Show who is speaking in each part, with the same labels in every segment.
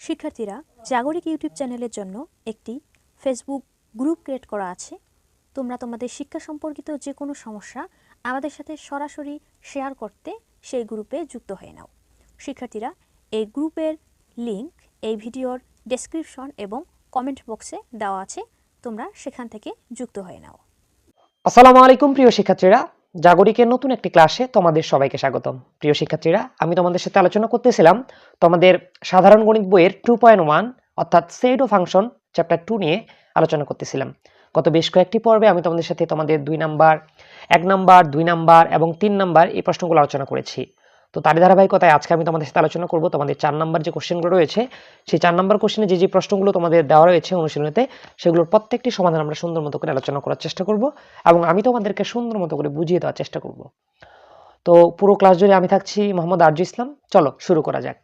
Speaker 1: শিক্ষার্থীরা জাগরিক ইউটিউব চ্যানেলের জন্য একটি ফেসবুক গ্রুপ ক্রিয়েট করা আছে। তোমরা তোমাদের শিক্ষা সম্পর্কিত যে কোনো সমস্যা আমাদের সাথে সরাসরি শেয়ার করতে সেই গ্রুপে যুক্ত হয়ে নাও। শিক্ষার্থীরা এই গ্রুপের লিংক এই ভিডিওর ডেসক্রিপশন এবং কমেন্ট বক্সে দেওয়া আছে। তোমরা সেখান থেকে যুক্ত হয়ে নাও।
Speaker 2: আসসালামু আলাইকুম প্রিয় শিক্ষার্থীরা। জাগরিকের নতুন একটি ক্লাসে তোমাদের সবাইকে স্বাগতম। প্রিয় শিক্ষার্থীরা, আমি তোমাদের সাথে আলোচনা করতেছিলাম তোমাদের সাধারণ গণিত বইয়ের টু পয়েন্ট ওয়ান অর্থাৎ সেড ও ফাংশন চ্যাপ্টার টু নিয়ে আলোচনা করতেছিলাম। গত বেশ কয়েকটি পর্বে আমি তোমাদের সাথে তোমাদের দুই নাম্বার এক নাম্বার দুই নাম্বার এবং তিন নাম্বার এই প্রশ্নগুলো আলোচনা করেছি। তো তারই ধারাবাহিকতায় আজকে আমি তোমাদের সাথে আলোচনা করব। তোমাদের চার নাম্বার যে কোশ্চেনগুলো রয়েছে, সেই চার নাম্বার কোশ্চেনে যে যে প্রশ্নগুলো তোমাদের দেওয়া রয়েছে অনুশীলনীতে, সেগুলোর প্রত্যেকটি সমাধান আমরা সুন্দর মতো করে আলোচনা করার চেষ্টা করব এবং আমি তোমাদেরকে সুন্দর মতো করে বুঝিয়ে দেওয়ার চেষ্টা করব। তো পুরো ক্লাস জুড়ে আমি থাকছি মোহাম্মদ আরজু ইসলাম। চলো শুরু করা যাক।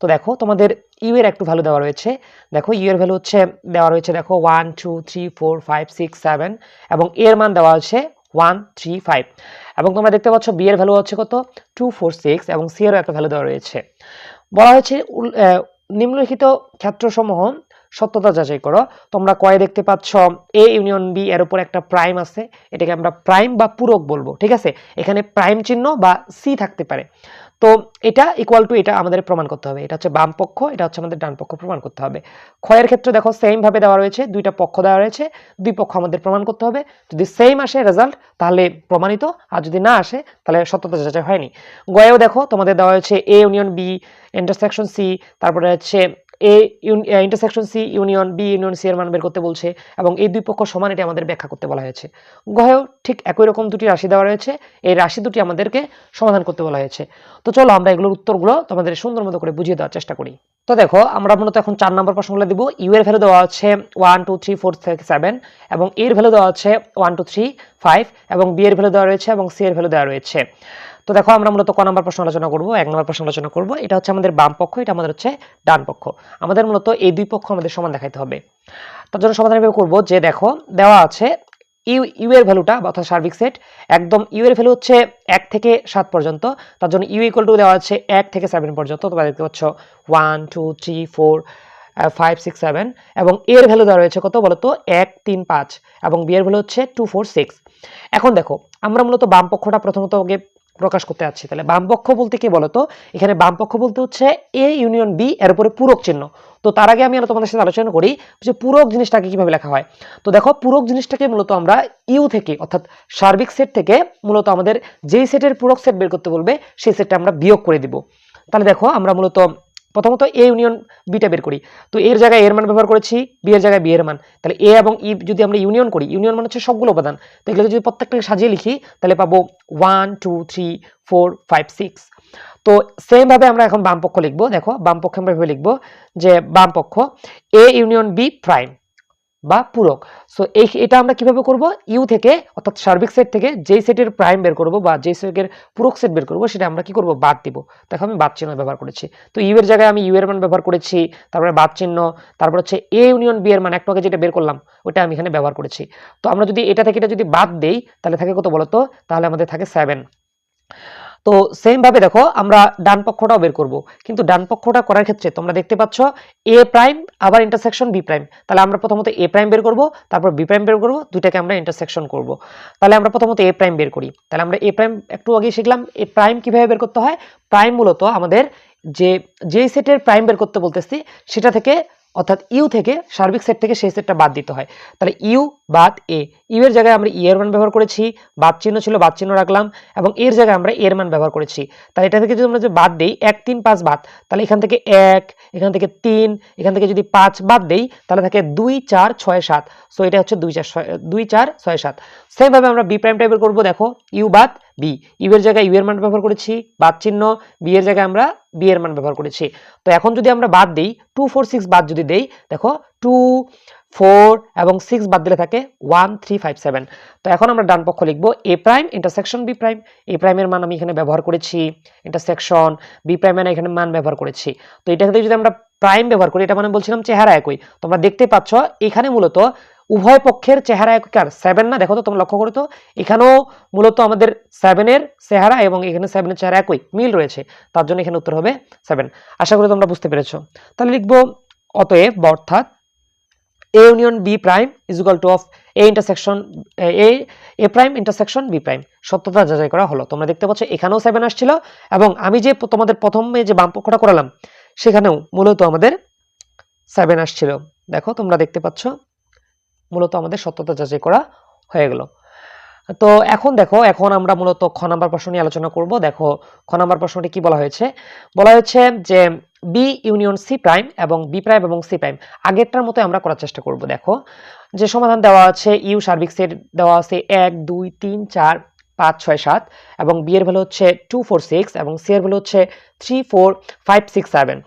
Speaker 2: তো দেখো, তোমাদের ইউ এর একটু ভ্যালু দেওয়া রয়েছে। দেখো, ইউ এর ভ্যালু হচ্ছে, দেওয়া রয়েছে, দেখো one two three four five six seven এবং এর মান দেওয়া হচ্ছে ওয়ান থ্রি ফাইভ এবং তোমরা দেখতে পাচ্ছ বি এর ভ্যালু হচ্ছে কত? টু ফোর সিক্স এবং সি এরও একটা ভ্যালু দেওয়া রয়েছে। বলা হয়েছে নিম্নলিখিত ক্ষেত্রসমূহ সত্যতা যাচাই করো। তোমরা কয়ে দেখতে পাচ্ছ এ ইউনিয়ন বি এর উপর একটা প্রাইম আছে। এটাকে আমরা প্রাইম বা পূরক বলব, ঠিক আছে? এখানে প্রাইম চিহ্ন বা সি থাকতে পারে। তো এটা ইকুয়াল টু এটা আমাদের প্রমাণ করতে হবে। এটা হচ্ছে বাম পক্ষ, এটা হচ্ছে আমাদের ডান পক্ষ প্রমাণ করতে হবে। ক্ষয়ের ক্ষেত্রে দেখো সেমভাবে দেওয়া রয়েছে, দুইটা পক্ষ দেওয়া রয়েছে, দুই পক্ষ আমাদের প্রমাণ করতে হবে। যদি সেম আসে রেজাল্ট তাহলে প্রমাণিত, আর যদি না আসে, তাহলে সত্যতা যাচাই হয়নি। গয়েও দেখো তোমাদের দেওয়া হয়েছে A union B intersection C তারপরে হচ্ছে A intersection C union B union C এর মান বের করতে বলছে এবং এই দুই পক্ষ সমান, এটি আমাদের ব্যাখ্যা করতে বলা হয়েছে। গয়েও ঠিক একই রকম দুটি রাশি দেওয়া রয়েছে, এই রাশি দুটি আমাদেরকে সমাধান করতে বলা হয়েছে। তো চলো আমরা এগুলোর উত্তরগুলো তোমাদের সুন্দর মতো করে বুঝিয়ে দেওয়ার চেষ্টা করি। তো দেখো, আমরা মূলত এখন চার নম্বর প্রশ্নগুলো দিব। ইউ এর ভ্যালু দেওয়া হচ্ছে ওয়ান টু থ্রি ফোর থেকে সেভেন এবং এর ভ্যালু দেওয়া হচ্ছে ওয়ান টু থ্রি ফাইভ এবং বি এর ভ্যালু দেওয়া রয়েছে এবং সি এর ভ্যালু দেওয়া রয়েছে। তো দেখো, আমরা মূলত ক নম্বর প্রশ্ন আলোচনা করব, এক নম্বর প্রশ্ন আলোচনা করব। এটা হচ্ছে আমাদের বাম পক্ষ, এটা আমাদের হচ্ছে ডান পক্ষ। আমাদের মূলত এই দুই পক্ষ আমাদের সমান দেখাইতে হবে। তার জন্য সমাধান এভাবে করব যে দেখো, দেওয়া আছে ইউ ইউ এর ভ্যালুটা অর্থাৎ সার্বিক সেট, একদম ইউ এর ভ্যালু হচ্ছে এক থেকে সাত পর্যন্ত। তার জন্য ইউ ইকুয়াল টু দেওয়া আছে এক থেকে সেভেন পর্যন্ত। তোমরা দেখতে পাচ্ছ one two three four five six seven এবং এর ভ্যালু দেওয়া রয়েছে কত বলতো? এক, তিন, পাঁচ, এবং বি এর ভ্যালু হচ্ছে টু ফোর সিক্স এখন দেখো, আমরা মূলত বাম পক্ষটা প্রথমত প্রকাশ করতে যাচ্ছি। তাহলে বাম পক্ষ বলতে কি বলতো? এখানে বামপক্ষ বলতে হচ্ছে এ ইউনিয়ন বি এর উপরে পূরক চিহ্ন। তো তার আগে আমি তোমাদের সাথে আলোচনা করি যে পূরক জিনিসটাকে কীভাবে লেখা হয়। তো দেখো, পূরক জিনিসটাকে মূলত আমরা ইউ থেকে, অর্থাৎ সার্বিক সেট থেকে মূলত আমাদের যেই সেটের পূরক সেট বের করতে বলবে, সেই সেটটা আমরা বিয়োগ করে দিব। তাহলে দেখো, আমরা মূলত প্রথমত এ ইউনিয়ন বিটা বের করি। তো এর জায়গায় এর মান ব্যবহার করেছি বি এর জায়গায় বি এর মান। তাহলে এ এবং ই যদি আমরা ইউনিয়ন করি ইউনিয়ন মানে হচ্ছে সবগুলো উপাদান। তো এগুলো যদি প্রত্যেকটাকে সাজিয়ে লিখি, তাহলে পাবো one two three four five six তো সেমভাবে আমরা এখন বামপক্ষ লিখব। দেখো বামপক্ষে আমরা এভাবে লিখব যে বামপক্ষ এ ইউনিয়ন বি প্রাইম বা পূরক। সো এই এটা আমরা কীভাবে করব? ইউ থেকে, অর্থাৎ সার্বিক সেট থেকে যেই সেটের প্রাইম বের করব বা যেই সেটের পূরক সেট বের করব, সেটা আমরা কি করব? বাদ দিব। দেখো, আমি বাদ চিহ্ন ব্যবহার করেছি। তো ইউ এর জায়গায় আমি ইউ এর মান ব্যবহার করেছি, তারপরে বাদ চিহ্ন, তারপর হচ্ছে এ ইউনিয়ন বি এর মান একটু যেটা বের করলাম, ওটা আমি এখানে ব্যবহার করেছি। তো আমরা যদি এটা থেকে এটা যদি বাদ দেই, তাহলে থাকে কত বলতো? তাহলে আমাদের থাকে সেভেন তো সেম ভাবে দেখো, আমরা ডান পক্ষটাও বের করব। কিন্তু ডান পক্ষটা করার ক্ষেত্রে তোমরা দেখতে পাচ্ছ এ প্রাইম আবার ইন্টারসেকশন বি প্রাইম তাহলে আমরা প্রথমত এ প্রাইম বের করব, তারপর বি প্রাইম বের করব, দুইটাকে আমরা ইন্টারসেকশন করব। তাহলে আমরা প্রথমত এ প্রাইম বের করি। তাহলে আমরা এ প্রাইম একটু আগে শিখলাম এ প্রাইম কীভাবে বের করতে হয়? প্রাইম মূলত আমাদের যে, যেই সেটের প্রাইম বের করতে বলতেছি, সেটা থেকে অর্থাৎ ইউ থেকে সার্বিক সেট থেকে সেই সেটটা বাদ দিতে হয়। তাহলে ইউ বাদ এ। ইউ এর জায়গায় আমরা ই এর মান ব্যবহার করেছি, বাদ চিহ্ন ছিল, বাদ চিহ্ন রাখলাম, এবং এর জায়গায় আমরা এর মান ব্যবহার করেছি। তাহলে এটা থেকে যদি আমরা যে বাদ দিই, এক, তিন, পাঁচ বাদ, তাহলে এখান থেকে এক, এখান থেকে তিন, এখান থেকে যদি পাঁচ বাদ দেই, তাহলে থাকে দুই, চার, ছয়, সাত। সো এটা হচ্ছে দুই, চার, ছয়, দুই, চার, ছয়, সাত। সেমভাবে আমরা বি প্রাইম টাইপের করব, দেখো, ইউ বাদ বি ইউ এর জায়গায় ইউ এর মান ব্যবহার করেছি, বাদ চিহ্ন বি এর জায়গায় আমরা বি এর মান ব্যবহার করেছি। তো এখন যদি আমরা বাদ দিই টু ফোর সিক্স বাদ যদি দেই, দেখো টু ফোর এবং সিক্স বাদ দিলে থাকে ওয়ান থ্রি ফাইভ সেভেন তো এখন আমরা ডান পক্ষ লিখব A prime intersection B prime A প্রাইমের মান আমি এখানে ব্যবহার করেছি ইন্টারসেকশন বি প্রাইমের এখানে মান ব্যবহার করেছি। তো এটা যদি আমরা প্রাইম ব্যবহার করি, এটা মানে বলছিলাম চেহারা একই। তোমরা দেখতে পাচ্ছ, এখানে মূলত উভয় পক্ষের চেহারা এককার সেভেন না? দেখো তো, তোমরা লক্ষ্য করো তো। এখানেও মূলত আমাদের সেভেনের চেহারা এবং এখানে সেভেনের চেহারা একই, মিল রয়েছে। তার জন্য এখানে উত্তর হবে সেভেন আশা করি তোমরা বুঝতে পেরেছ। তাহলে লিখব, অতএব অর্থাৎ A union B prime is equal to of A intersection A A prime intersection B prime সত্যতা যাচাই করা হলো। তোমরা দেখতে পাচ্ছ, এখানেও সেভেন আসছিল এবং আমি যে তোমাদের প্রথমে যে বাম পক্ষটা করালাম, সেখানেও মূলত আমাদের সেভেন আসছিল। দেখো, তোমরা দেখতে পাচ্ছ মূলত আমাদের সত্যতা যাচাই করা হয়ে গেল। তো এখন দেখো, এখন আমরা মূলত খ নাম্বার প্রশ্ন নিয়ে আলোচনা করব। দেখো, খ নাম্বার প্রশ্নটি কি বলা হয়েছে? বলা হয়েছে যে বি ইউনিয়ন সি প্রাইম এবং বি প্রাইম এবং সি প্রাইম আগেরটার মতো আমরা করার চেষ্টা করব। দেখো, যে সমাধান দেওয়া আছে ইউ সার্বিক সেট দেওয়া আছে, এক, দুই, তিন, চার পাঁচ ছয় সাত এবং বি এর ভ্যালু হচ্ছে টু ফোর সিক্স এবং সি এর ভ্যালু হচ্ছে three four five six seven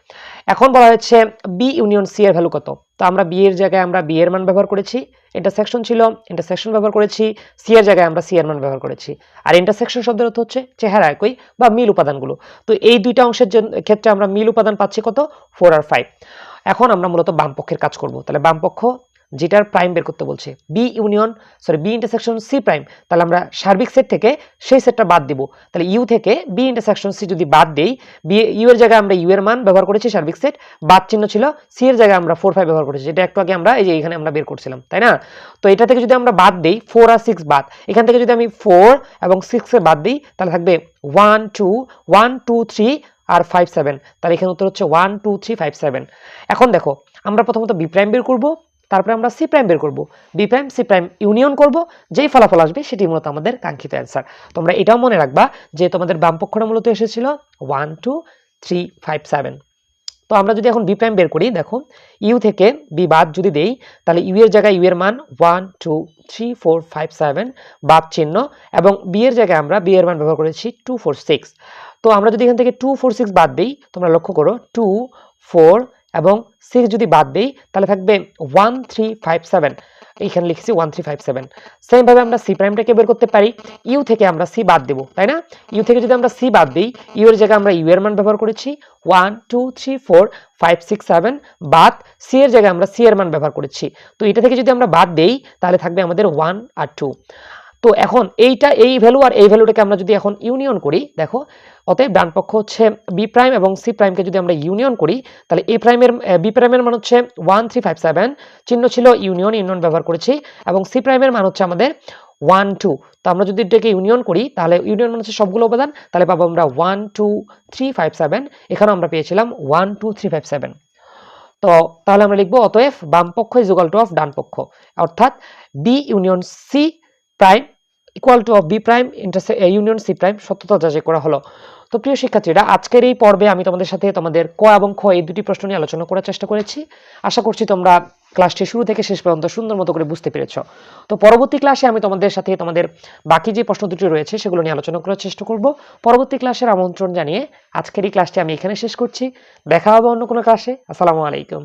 Speaker 2: এখন বলা হচ্ছে বি ইউনিয়ন সি এর ভ্যালু কত? তো আমরা বি এর জায়গায় আমরা বি এর মান ব্যবহার করেছি ইন্টারসেকশন ছিল ইন্টারসেকশন ব্যবহার করেছি সি এর জায়গায় আমরা সি এর মান ব্যবহার করেছি। আর ইন্টারসেকশন শব্দের অর্থ হচ্ছে চেহারা একই বা মিল উপাদানগুলো। তো এই দুইটা অংশের ক্ষেত্রে আমরা মিল উপাদান পাচ্ছি কত? ফোর আর ফাইভ এখন আমরা মূলত বাম পক্ষের কাজ করব। তাহলে বাম পক্ষ যেটার প্রাইম বের করতে বলছে। B union sorry B intersection C prime তাহলে আমরা সার্বিক সেট থেকে সেই সেটটা বাদ দিব। তাহলে ইউ থেকে বি ইন্টারসেকশন সি যদি বাদ দেই বি ইউ এর জায়গায় আমরা ইউ এর মান ব্যবহার করেছি সার্বিক সেট বাদ চিহ্ন ছিল সি এর জায়গায় আমরা ফোর ফাইভ ব্যবহার করেছি, যেটা একটু আগে আমরা এই যে এখানে আমরা বের করছিলাম, তাই না? তো এটা থেকে যদি আমরা বাদ দিই ফোর আর সিক্স বাদ, এখান থেকে যদি আমি ফোর এবং সিক্সে বাদ দিই, তাহলে থাকবে one two one two three আর ফাইভ সেভেন তাহলে এখানে উত্তর হচ্ছে one two three five seven এখন দেখো, আমরা প্রথমত বি প্রাইম বের করব তারপরে আমরা সি প্রাইম বের করব। B prime C prime union করব, যেই ফলাফল আসবে সেটি মূলত আমাদের কাঙ্ক্ষিত অ্যান্সার তোমরা এটাও মনে রাখবা যে তোমাদের বাম পক্ষটা মূলত এসেছিল one two three five seven তো আমরা যদি এখন বি প্রাইম বের করি, দেখো ইউ থেকে বি বাদ যদি দেই, তাহলে ইউ এর জায়গায় ইউ এর মান one two three four five seven বাদ চিহ্ন এবং বি এর জায়গায় আমরা বি এর মান ব্যবহার করেছি টু ফোর সিক্স তো আমরা যদি এখান থেকে টু ফোর সিক্স বাদ দিই, তোমরা লক্ষ্য করো টু ফোর এবং সিক্স যদি বাদ দিই, তাহলে থাকবে ওয়ান থ্রি ফাইভ সেভেন এইখানে লিখেছি ওয়ান থ্রি ফাইভ সেভেন সেমভাবে আমরা সি প্রাইমটাকে বের করতে পারি। ইউ থেকে আমরা সি বাদ দেবো, তাই না? ইউ থেকে যদি আমরা সি বাদ দিই ইউ এর জায়গায় আমরা ইউ এর মান ব্যবহার করেছি। One two three four five six seven বাদ সি এর জায়গায় আমরা সি এর মান ব্যবহার করেছি। তো এটা থেকে যদি আমরা বাদ দেই, তাহলে থাকবে আমাদের ওয়ান আর টু তো এখন এইটা, এই ভ্যালু আর এই ভ্যালুটাকে আমরা যদি এখন ইউনিয়ন করি, দেখো, অতএব ডান পক্ষ হচ্ছে বি প্রাইম এবং সি প্রাইমকে যদি আমরা ইউনিয়ন করি, তাহলে এ প্রাইমের বি প্রাইমের মান হচ্ছে ওয়ান থ্রি ফাইভ সেভেন চিহ্ন ছিল ইউনিয়ন ইউনিয়ন ব্যবহার করেছি, এবং সি প্রাইমের মান হচ্ছে আমাদের ওয়ান টু তো আমরা যদি এটাকে ইউনিয়ন করি, তাহলে ইউনিয়ন মানে হচ্ছে সবগুলো উপাদান তাহলে পাবো আমরা one two three five seven এখানেও আমরা পেয়েছিলাম one two three five seven তো তাহলে আমরা লিখব অতএব বাম পক্ষ ইজ ইকুয়াল টু অফ ডান পক্ষ। অর্থাৎ B union C prime equal to of B prime intersect union C prime সত্যতা যাচাই করা হলো। তো প্রিয় শিক্ষার্থীরা, আজকের এই পর্বে আমি তোমাদের সাথে তোমাদের ক এবং খ এই দুটি প্রশ্ন নিয়ে আলোচনা করার চেষ্টা করেছি। আশা করছি তোমরা ক্লাসটি শুরু থেকে শেষ পর্যন্ত সুন্দর মতো করে বুঝতে পেরেছ। তো পরবর্তী ক্লাসে আমি তোমাদের সাথে তোমাদের বাকি যে প্রশ্ন দুটি রয়েছে, সেগুলো নিয়ে আলোচনা করার চেষ্টা করব। পরবর্তী ক্লাসের আমন্ত্রণ জানিয়ে আজকের এই ক্লাসটি আমি এখানে শেষ করছি। দেখা হবে অন্য কোনো ক্লাসে। আসসালামু আলাইকুম।